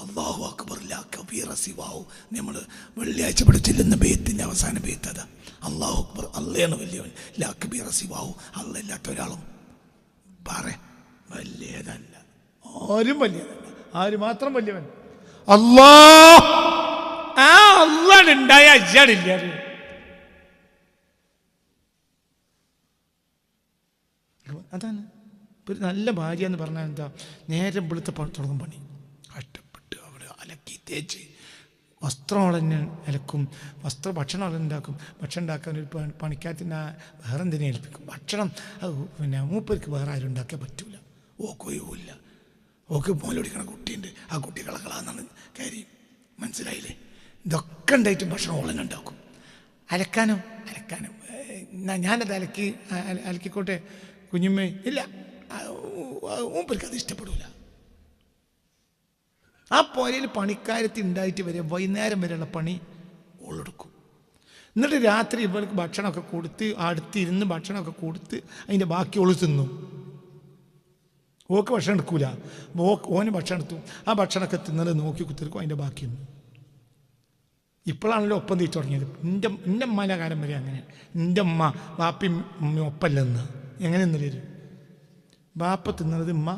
അള്ളാഹു അക്ബർ ലാ കബീറ സിവാഹു. നമ്മൾ വെള്ളിയാഴ്ച പഠിച്ചില്ലെന്ന ബേത്തിന്റെ അവസാന ബേത്ത് അതാ. അള്ളാഹു അക്ബർ. അള്ളയാണ് വലിയവൻ ലാ കബീറ സിവാഹു. അള്ളയില്ലാത്ത ഒരാളും പറ. വലിയതല്ല. ആരും വലിയതല്ല. ആര് മാത്രം വലിയവൻ? അള്ളാ ആ ഉണ്ടായ അജ്ജാടില്ല അതാണ്. ഒരു നല്ല ഭാര്യ എന്ന് പറഞ്ഞാൽ എന്താ? നേരെ വെളുത്ത തുടങ്ങും പണി. കഷ്ടപ്പെട്ട് അവൾ അലക്കി തേച്ച് വസ്ത്രം ഉടനെ അലക്കും. വസ്ത്ര ഭക്ഷണം ഉടനെ ഉണ്ടാക്കും. ഭക്ഷണം ഉണ്ടാക്കാൻ ഒരു പണിക്കാരത്തിന് വേറെ എന്തിനെ ഏൽപ്പിക്കും? ഭക്ഷണം. പിന്നെ മൂപ്പർക്ക് വേറെ ആരും ഉണ്ടാക്കാൻ പറ്റൂല. ഓക്കൊയ്യൂല്ല ഓക്ക് മോലൊടിക്കണ കുട്ടിയുണ്ട്. ആ കുട്ടി കളകളാന്നാണ് കാര്യം. മനസ്സിലായില്ലേ? ഇതൊക്കെ ഉണ്ടായിട്ടും ഭക്ഷണം ഉടനെ ഉണ്ടാക്കും. അലക്കാനോ? അലക്കാനോ. ഞാനത് അലക്കി അലക്കിക്കോട്ടെ. കുഞ്ഞുമ്മ. ഇല്ല. മൂപ്പർക്ക് അത് ഇഷ്ടപ്പെടില്ല ആ പുരയിൽ പണിക്കാരത്തി ഉണ്ടായിട്ട് വരെ വൈകുന്നേരം വരെയുള്ള പണി ഓളെടുക്കും എന്നിട്ട് രാത്രി ഇവൾക്ക് ഭക്ഷണമൊക്കെ കൊടുത്ത് അടുത്തിരുന്ന് ഭക്ഷണമൊക്കെ കൊടുത്ത് അതിന്റെ ബാക്കി ഓൾ തിന്നും. ഓക്ക് ഭക്ഷണം എടുക്കൂല. ഓക്ക് ഓന് ഭക്ഷണം എടുത്തു. ആ ഭക്ഷണമൊക്കെ തിന്നത് നോക്കി കുത്തിരിക്കും അതിന്റെ ബാക്കിയൊന്നും ഇപ്പോഴാണല്ലോ ഒപ്പം തിരിച്ചു തുടങ്ങിയത്. എന്റെ എന്റെ അമ്മേന്റെ കാലം വരെ അങ്ങനെ എന്റെ അമ്മ ബാപ്പി ഉമ്മയും എങ്ങനെ നിന്നല്ലേ ബാപ്പ തിന്നത് ഉമ്മ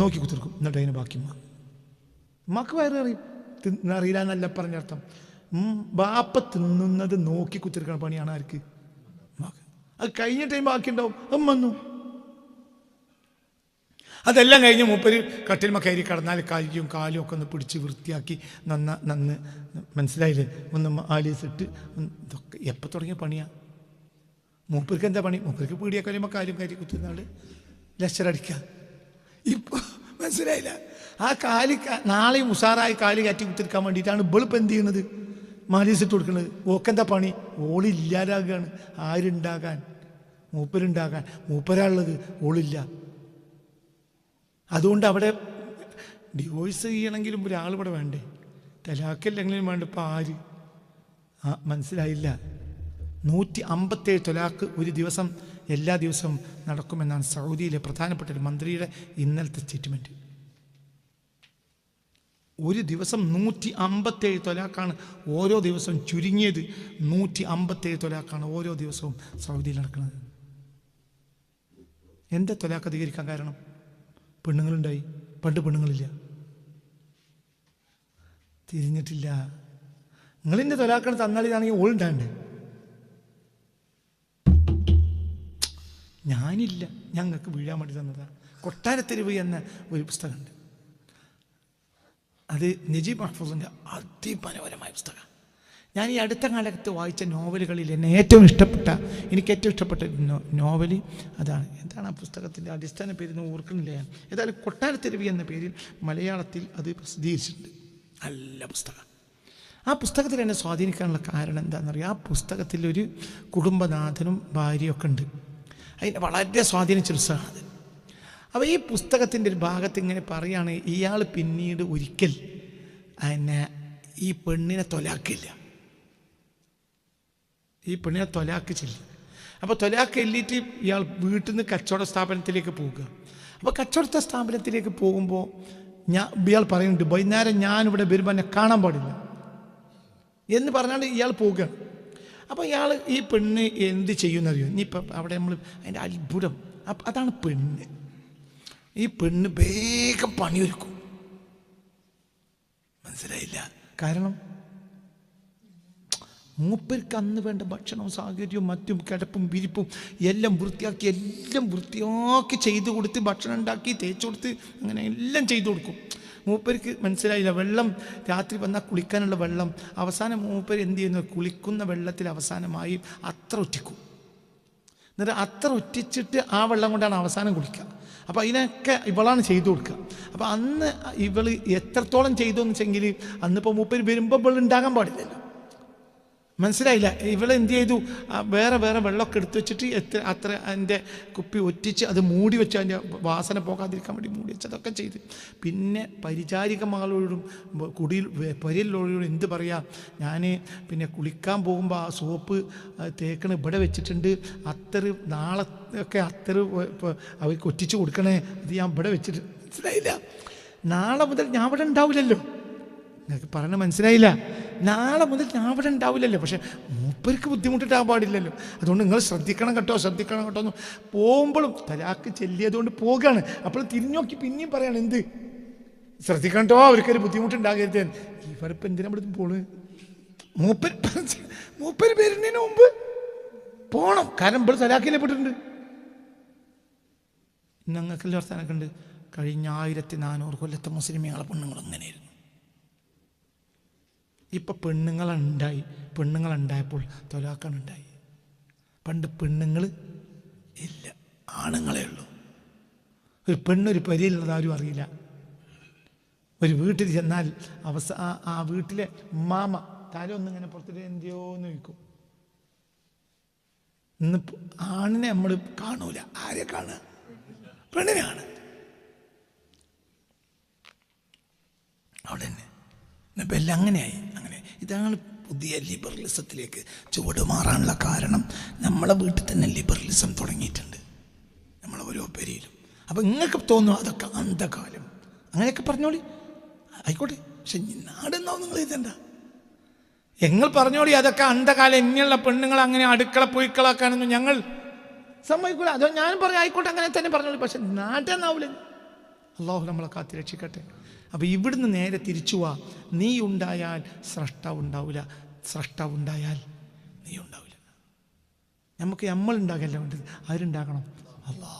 നോക്കി കുത്തിർക്കും എന്നിട്ട് അതിന് ബാക്കി ഉമ്മ. ഉമ്മക്ക് വയറ് അറിയും അറിയില്ല എന്നല്ല പറഞ്ഞർത്ഥം ബാപ്പ തിന്നുന്നത് നോക്കി കുത്തിരിക്കണ പണിയാണ് ആർക്ക്? അത് കഴിഞ്ഞ ടൈം ബാക്കി ഉണ്ടാവും ഉമ്മ വന്നു. അതെല്ലാം കഴിഞ്ഞ് മൂപ്പര് കട്ടിൽമ കയറി കടന്നാൽ കാലിയും കാലും ഒക്കെ ഒന്ന് പിടിച്ച് വൃത്തിയാക്കി നന്ന നന്ന് മനസ്സിലായില്ലേ? ഒന്ന് ആലീസിട്ട് ഇതൊക്കെ എപ്പോൾ തുടങ്ങിയ പണിയാ? മൂപ്പർക്ക് എന്താ പണി? മൂപ്പർക്ക് പീടിയൊക്കെ വരുമ്പോൾ കാലും കയറി ആൾ ലക്ഷറടിക്കുക ഇപ്പോൾ മനസ്സിലായില്ല. ആ കാൽ നാളെ ഉഷാറായി കാൽ കയറ്റി കുത്തിരിക്കാൻ വേണ്ടിയിട്ടാണ് ഇവളിപ്പോൾ എന്ത് ചെയ്യുന്നത് മാലീസിട്ട് കൊടുക്കുന്നത് ഓക്കെന്താ പണി? ഓളില്ലാതാകുകയാണ് ആരുണ്ടാകാൻ? മൂപ്പരുണ്ടാകാൻ. മൂപ്പരാളുള്ളത് ഓളില്ല. അതുകൊണ്ട് അവിടെ ഡിവോഴ്സ് ചെയ്യണമെങ്കിലും ഒരാൾ ഇവിടെ വേണ്ടേ തലാക്കല്ലെങ്കിലും വേണ്ട? ഇപ്പം ആര്? ആ മനസ്സിലായില്ല. നൂറ്റി അമ്പത്തേഴ് തൊലാക്ക് ഒരു ദിവസം എല്ലാ ദിവസവും നടക്കുമെന്നാണ് സൗദിയിലെ പ്രധാനപ്പെട്ട ഒരു മന്ത്രിയുടെ ഇന്നലത്തെ സ്റ്റേറ്റ്മെന്റ് ഒരു ദിവസം നൂറ്റി അമ്പത്തേഴ് തൊലാക്കാണ് ഓരോ ദിവസവും ചുരുങ്ങിയത്. നൂറ്റി അമ്പത്തേഴ് തൊലാക്കാണ് ഓരോ ദിവസവും സൗദിയിൽ നടക്കുന്നത്. എന്താ തൊലാക്ക് അധികരിക്കാൻ കാരണം? പെണ്ണുങ്ങളുണ്ടായി. പണ്ട് പെണ്ണുങ്ങളില്ല. തിരിഞ്ഞിട്ടില്ല. നിങ്ങളിന്റെ തൊലാക്കണ തന്നാളിതാണെങ്കിൽ ഓളുണ്ടാണ്ട് ഞാനില്ല. ഞങ്ങൾക്ക് വീഴാൻ വേണ്ടി തന്നതാ. കൊട്ടാരത്തെരുവ് എന്ന ഒരു പുസ്തകമുണ്ട്. അത് നജീബ് മഹ്ഫൂസിന്റെ അതിമനോഹരമായ പുസ്തകമാണ്. ഞാൻ ഈ അടുത്ത കാലത്ത് വായിച്ച നോവലുകളിൽ എന്നെ ഏറ്റവും ഇഷ്ടപ്പെട്ട എനിക്ക് ഏറ്റവും ഇഷ്ടപ്പെട്ട നോവൽ അതാണ്. എന്താണ് ആ പുസ്തകത്തിന്റെ അടിസ്ഥാന പേര് ഓർക്കുന്നില്ല ഞാൻ. ഏതായാലും കൊട്ടാരത്തെരുവി എന്ന പേരിൽ മലയാളത്തിൽ അത് പ്രസിദ്ധീകരിച്ചിട്ടുണ്ട്. നല്ല പുസ്തകം ആ പുസ്തകത്തിൽ എന്നെ സ്വാധീനിക്കാനുള്ള കാരണം എന്താണെന്നറിയാം? ആ പുസ്തകത്തിൽ ഒരു കുടുംബനാഥനും ഭാര്യയൊക്കെ ഉണ്ട്. അതിനെ വളരെ സ്വാധീനിച്ചൊരു അത് അപ്പോൾ ഈ പുസ്തകത്തിന്റെ ഒരു ഭാഗത്ത് ഇങ്ങനെ പറയുകയാണ് ഇയാൾ പിന്നീട് ഒരിക്കൽ എന്നെ ഈ പെണ്ണിനെ തൊലാക്കില്ല. ഈ പെണ്ണിനെ തൊലാക്ക് ചെല്ലി. അപ്പോൾ തൊലാക്ക് എല്ലിട്ട് ഇയാൾ വീട്ടിൽ നിന്ന് കച്ചവട സ്ഥാപനത്തിലേക്ക് പോവുക. അപ്പോൾ കച്ചവട സ്ഥാപനത്തിലേക്ക് പോകുമ്പോൾ ഞാൻ ഇയാൾ പറയുന്നുണ്ട് വൈകുന്നേരം ഞാനിവിടെ വരുമ്പോൾ എന്നെ കാണാൻ പാടില്ല. എന്ന് പറഞ്ഞാണ്ട് ഇയാൾ പോവുകയാണ്. അപ്പോൾ ഇയാൾ ഈ പെണ്ണ് എന്ത് ചെയ്യുമെന്നറിയോ ഇനിയിപ്പം അവിടെ നമ്മൾ അതിന്റെ അത്ഭുതം. അതാണ് പെണ്ണ്. ഈ പെണ്ണ് വേഗം പണിയൊരുക്കും. മനസ്സിലായില്ല? കാരണം മൂപ്പർക്ക് അന്ന് വേണ്ട ഭക്ഷണവും സാഹചര്യവും മറ്റും കിടപ്പും വിരിപ്പും എല്ലാം വൃത്തിയാക്കി എല്ലാം വൃത്തിയാക്കി ചെയ്തു കൊടുത്ത് ഭക്ഷണം ഉണ്ടാക്കി തേച്ച് കൊടുത്ത് അങ്ങനെ എല്ലാം ചെയ്തു കൊടുക്കും. മൂപ്പർക്ക് മനസ്സിലായില്ല. വെള്ളം രാത്രി വന്നാൽ കുളിക്കാനുള്ള വെള്ളം. അവസാനം മൂപ്പർ എന്ത് ചെയ്യുന്നു? കുളിക്കുന്ന വെള്ളത്തിൽ അവസാനമായി അത്ര ഒറ്റിക്കും. എന്നിട്ട് അത്ര ഒറ്റിച്ചിട്ട് ആ വെള്ളം കൊണ്ടാണ് അവസാനം കുളിക്കുക. അപ്പോൾ അതിനൊക്കെ ഇവളാണ് ചെയ്തു കൊടുക്കുക. അപ്പോൾ അന്ന് ഇവൾ എത്രത്തോളം ചെയ്തു എന്ന് വെച്ചെങ്കിൽ അന്നിപ്പോൾ മൂപ്പര് വരുമ്പോൾ ഇവൾ ഉണ്ടാകാൻ പാടില്ലല്ലോ. മനസ്സിലായില്ല. ഇവൾ എന്ത് ചെയ്തു? വേറെ വേറെ വെള്ളമൊക്കെ എടുത്തു വെച്ചിട്ട് എത്ര അത്ര അതിന്റെ കുപ്പി ഒറ്റിച്ച് അത് മൂടി വെച്ച് അതിന്റെ വാസന പോകാതിരിക്കാൻ വേണ്ടി മൂടി വെച്ച് അതൊക്കെ ചെയ്ത്. പിന്നെ പരിചാരികമാളോടും കുടിയിൽ പരിയലോടും എന്ത് പറയാം? ഞാൻ പിന്നെ കുളിക്കാൻ പോകുമ്പോൾ ആ സോപ്പ് തേക്കണ് ഇവിടെ വെച്ചിട്ടുണ്ട്. അത്ര നാളെ ഒക്കെ ഇപ്പോൾ അവർക്ക് ഒറ്റിച്ച് കൊടുക്കണേ. അത് ഞാൻ ഇവിടെ വെച്ചിട്ട് മനസ്സിലായില്ല. നാളെ മുതൽ ഞാൻ ഇവിടെ ഉണ്ടാവില്ലല്ലോ. നിങ്ങൾക്ക് പറഞ്ഞ മനസ്സിലായില്ല. നാളെ മുതൽ ഞാൻ അവിടെ ഉണ്ടാവില്ലല്ലോ. പക്ഷെ മൂപ്പർക്ക് ബുദ്ധിമുട്ടിട്ടാൻ പാടില്ലല്ലോ. അതുകൊണ്ട് നിങ്ങൾ ശ്രദ്ധിക്കണം കേട്ടോ ശ്രദ്ധിക്കണം കേട്ടോ എന്ന് പോകുമ്പോഴും തലാക്ക് ചെല്ലിയതുകൊണ്ട് പോകുകയാണ് അപ്പോൾ തിരിഞ്ഞോക്കി പിന്നെയും പറയാണ് എന്ത്? ശ്രദ്ധിക്കണം കേട്ടോ അവർക്കൊരു ബുദ്ധിമുട്ടുണ്ടാകരുത്. ഇവരിപ്പോൾ എന്തിനാ ഇവിടെ പോണ്? മൂപ്പർ മൂപ്പർ വരുന്നതിന് മുമ്പ് പോണം. കാരണം ഇവിടെ തലാക്കിലെ പെട്ടിട്ടുണ്ട്. ഞങ്ങൾക്കെല്ലാം വർത്താനൊക്കെ ഉണ്ട്. കഴിഞ്ഞ ആയിരത്തി നാനൂറ് കൊല്ലത്തെ മുസ്ലിമീങ്ങളെ പെണ്ണുങ്ങൾ അങ്ങനെയായിരുന്നു ഇപ്പൊ പെണ്ണുങ്ങളുണ്ടായി. പെണ്ണുങ്ങളുണ്ടായപ്പോൾ തൊലാക്കാണ് ഉണ്ടായി പണ്ട് പെണ്ണുങ്ങൾ ഇല്ല ആണുങ്ങളെ ഉള്ളൂ. ഒരു പെണ്ണൊരു പരിയിലുള്ളത് ആരും അറിയില്ല. ഒരു വീട്ടിൽ ചെന്നാൽ അവസ ആ വീട്ടിലെ മാമ താരൊന്നും ഒന്നിങ്ങനെ പുറത്തിട്ട് എന്തിയോ എന്ന് ചോദിക്കും. ഇന്ന് ആണിനെ നമ്മൾ കാണൂല. ആരെ കാണുക? പെണ്ണിനെ കാണുക. അവിടെ തന്നെ. ഇന്നിപ്പോൾ എല്ലാം അങ്ങനെയായി. അങ്ങനെ ഇതാണ് പുതിയ ലിബറലിസത്തിലേക്ക് ചുവട് മാറാനുള്ള കാരണം. നമ്മളെ വീട്ടിൽ തന്നെ ലിബറലിസം തുടങ്ങിയിട്ടുണ്ട്. നമ്മളെ ഓരോ പേരിലും. അപ്പോൾ നിങ്ങൾക്ക് തോന്നും അതൊക്കെ അന്ധകാലം. അങ്ങനെയൊക്കെ പറഞ്ഞോളി. ആയിക്കോട്ടെ. പക്ഷെ നാടെന്നാവും നിങ്ങൾ ഇതെന്താ? ഞങ്ങൾ പറഞ്ഞോളി അതൊക്കെ അന്ധകാലം. ഇനിയുള്ള പെണ്ണുങ്ങൾ അങ്ങനെ അടുക്കള പൊയ്ക്കളാക്കാനൊന്നും ഞങ്ങൾ സമ്മതിക്കൂല. അതോ ഞാൻ പറയാം ആയിക്കോട്ടെ അങ്ങനെ തന്നെ പറഞ്ഞോളി. പക്ഷെ നാട്ടെന്നാവൂലേ അള്ളാഹു നമ്മളെ കാത്തി രക്ഷിക്കട്ടെ. അപ്പോൾ ഇവിടുന്ന് നേരെ തിരിച്ചു വാ നീ ഉണ്ടായാൽ സ്രഷ്ടാവ് ഉണ്ടാവില്ല സ്രഷ്ടാവ് ഉണ്ടായാൽ നീ ഉണ്ടാവില്ല നമുക്ക് നമ്മൾ ഉണ്ടാകല്ല വേണ്ടത് ആരുണ്ടാകണം അല്ലാ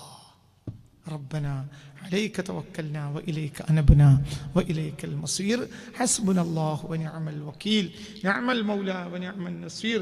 ربنا عليك توكلنا وإليك أنبنا وإليك المصير حسبنا الله ونعم الوكيل نعم المولى ونعم النصير